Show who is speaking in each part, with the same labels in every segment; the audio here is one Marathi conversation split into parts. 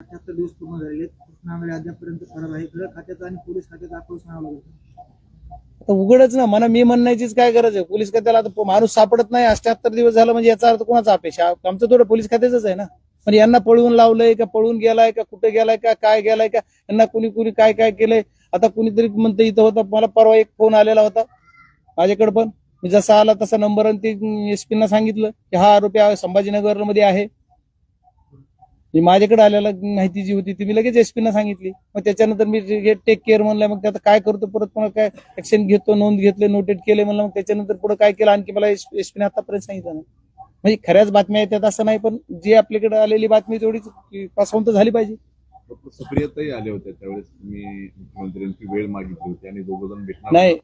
Speaker 1: अठ्याहत्तर दिवस पूर्ण झालेले आहेत. कृष्णा आंधळे आहे. गृह खात्याचा आणि पोलीस खात्याचा आक्रोश म्हणावा लागतो
Speaker 2: आता उघडच ना. मला मी म्हणण्याचीच काय गरज आहे? पोलीस खात्याला आता माणूस सापडत नाही. अठ्याहत्तर दिवस झालं म्हणजे याचा अर्थ कोणाचा अपेक्षा? आमचं थोडं पोलीस खात्याच आहे ना. पण यांना पळवून लावलंय का? पळून गेलाय का? कुठे गेलाय का? काय गेलाय का? यांना कुणी कुणी काय काय केलंय? आता कुणीतरी म्हणतं इथं होतं. मला परवा एक फोन आलेला होता. माझ्याकडे पण. मी जसा आला तसा नंबर आणि ते एस सांगितलं की हा आरोपी संभाजीनगरमध्ये आहे. मी माझ्याकडे आलेला माहिती जी होती ती मी लगेच एस ना सांगितली. मग त्याच्यानंतर मी टेक केअर म्हणलं मग ते आता काय करतो परत पुन्हा काय ऍक्शन घेतो नोंद घेतले नोटेट केले म्हणलं मग त्याच्यानंतर पुढे काय केलं आणखी मला एस पीने आतापर्यंत सांगितलं नाही. म्हणजे खऱ्याच बातम्या येतात असं नाही पण जी आपल्याकडे आलेली बातमी तेवढीच पासवंत झाली पाहिजे.
Speaker 3: डॉक्टर सुप्रियाताई आले होते त्यावेळेस तुम्ही मुख्यमंत्र्यांची वेळ मागितली होती आणि दोघ जण भेटणार
Speaker 2: नाही.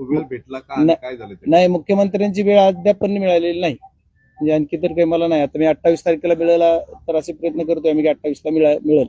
Speaker 3: वेळ भेटला. काय झालं?
Speaker 2: नाही मुख्यमंत्र्यांची वेळ अद्याप पण मिळालेली नाही. म्हणजे आणखी तर काही मला नाही. आता मी अठ्ठावीस तारखेला मिळायला तर असे प्रयत्न करतोय. की अठ्ठावीसला मिळा मिळेल.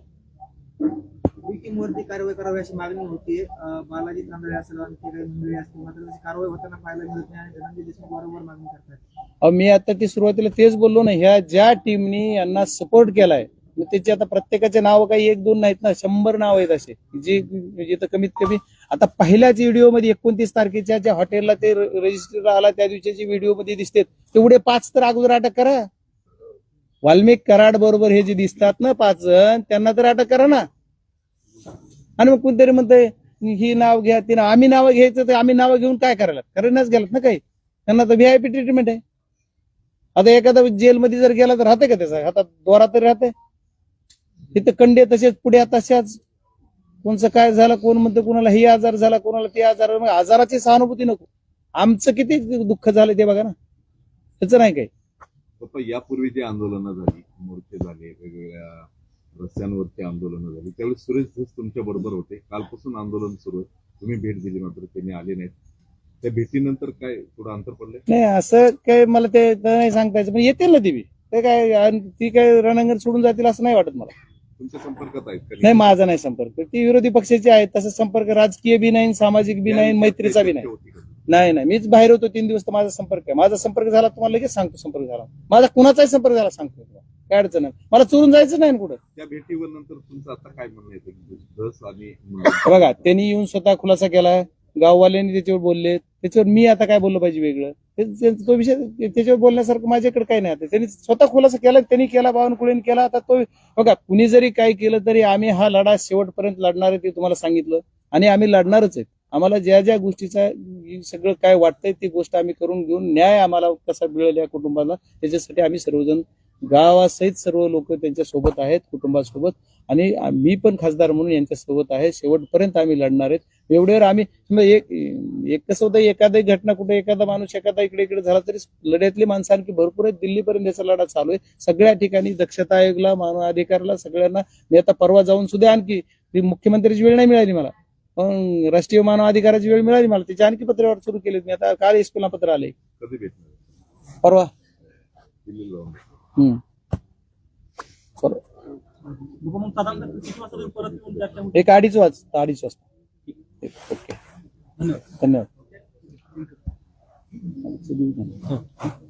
Speaker 1: वरती कारवाई करावी अशी मागणी होती. बालाजी तांदळे असेल आणखी काही मंडळी असतील मात्र त्याची कारवाई होताना पाहायला मिळत नाही आणि धनंजय देशमुख वारंवार मागणी करतात.
Speaker 2: मी आता ती सुरुवातीला तेच बोललो ना ह्या ज्या टीमनी यांना सपोर्ट केलाय मग त्याची आता प्रत्येकाचे नाव काही एक दोन नाहीत ना शंभर नाव आहेत असे. जे जिथं तर कमीत कमी आता पहिल्याच व्हिडिओमध्ये एकोणतीस तारखेच्या ज्या हॉटेलला ते रजिस्टर आला त्या दिवशीच्या व्हिडिओमध्ये दिसते तेवढे पाच तर अगोदर अटक करा. वाल्मिक कराड बरोबर हे जे दिसतात ना पाच जण त्यांना तर अटक करा ना. आणि मग कोणतरी म्हणतंय ही नाव घ्या ती नाव आम्ही नावं घ्यायचं तर आम्ही नावं घेऊन काय करायला? करायलाच गेलात ना काही? त्यांना तर व्हीआयपी ट्रीटमेंट आहे. आता एखादा जेलमध्ये जर गेला तर राहते का त्याचा? हातात दोरा तरी राहते? तिथे कंडे तसेच पुढे तशाच. कोणचं काय झालं कोण म्हणतं कोणाला हे आजार झाला कोणाला ते आजार आजाराची सहानुभूती नको. आमचं किती दुःख झालं ते बघा ना. त्याचं नाही काही.
Speaker 3: यापूर्वी जी आंदोलनं झाली मोर्चे झाले वेगवेगळ्या रस्त्यांवरती आंदोलनं झाली त्यावेळी सुरेश धस तुमच्या बरोबर होते. कालपासून आंदोलन सुरू आहे. तुम्ही भेट दिली मात्र त्यांनी आले नाहीत. त्या भेटीनंतर काय थोडं अंतर पडलंय?
Speaker 2: नाही असं काय मला ते नाही सांगता यायचं. पण येतील ना ती ते काय ती काय रणांगण सोडून जातील असं नाही वाटत मला.
Speaker 3: तुमच्या संपर्कात आहेत का?
Speaker 2: नाही माझा नाही संपर्क. ती विरोधी पक्षाची आहे तसं संपर्क राजकीय बी नाही सामाजिक बी नाही मैत्रीचा बी नाही.
Speaker 3: होती का?
Speaker 2: नाही नाही. मीच बाहेर होतो तीन दिवस तर माझा संपर्क आहे. माझा संपर्क झाला तुम्हाला लगेच सांगतो संपर्क झाला. माझा कुणाचाही संपर्क झाला सांगतो काय अडचण नाही. मला चोरून जायचं नाही ना कुठं.
Speaker 3: त्या भेटीवर नंतर तुमचं आता काय म्हणणं येतं धस आणि मुंडे.
Speaker 2: बघा त्यांनी येऊन स्वतः खुलासा केला गाववाल्यांनी त्याच्यावर बोलले त्याच्यावर मी आता काय बोललं पाहिजे वेगळं? तो विषय त्याच्यावर बोलण्यासारखं माझ्याकडे काही नाही. आता त्यांनी स्वतः खुलासा केला त्यांनी केला बावनकुळेने केला. आता तो हो बघा कुणी जरी काय केलं तरी आम्ही हा लढा शेवटपर्यंत लढणार आहे ते तुम्हाला सांगितलं. आणि आम्ही लढणारच आहेत आम्हाला ज्या ज्या गोष्टीचा सगळं काय वाटतंय ती गोष्ट आम्ही करून घेऊन न्याय आम्हाला कसा मिळेल या कुटुंबाला त्याच्यासाठी आम्ही सर्वजण गावासहित सर्व लोक त्यांच्यासोबत आहेत कुटुंबासोबत. आणि मी पण खासदार म्हणून यांच्या सोबत आहे. शेवटपर्यंत आम्ही लढणार आहेत. एवढ्यावर आम्ही एक एक कसं होतं एखादी घटना कुठे एखादा माणूस एखादा इकडे इकडे झाला तरी लढ्यातली माणसं आणखी भरपूर आहेत. दिल्लीपर्यंत याचा लढा चालू आहे. सगळ्या ठिकाणी दक्षता आयोगला मानव अधिकारला सगळ्यांना मी आता परवा जाऊन सुद्धा आणखी ती मुख्यमंत्र्याची वेळ नाही मिळाली मला. पण राष्ट्रीय मानव अधिकाराची वेळ मिळाली मला. त्याची आणखी पत्रावर सुरू केली मी आता काल एसपीला पत्र आले परवा. एक अडीच वाजता अडीच वाजता. ओके. धन्यवाद.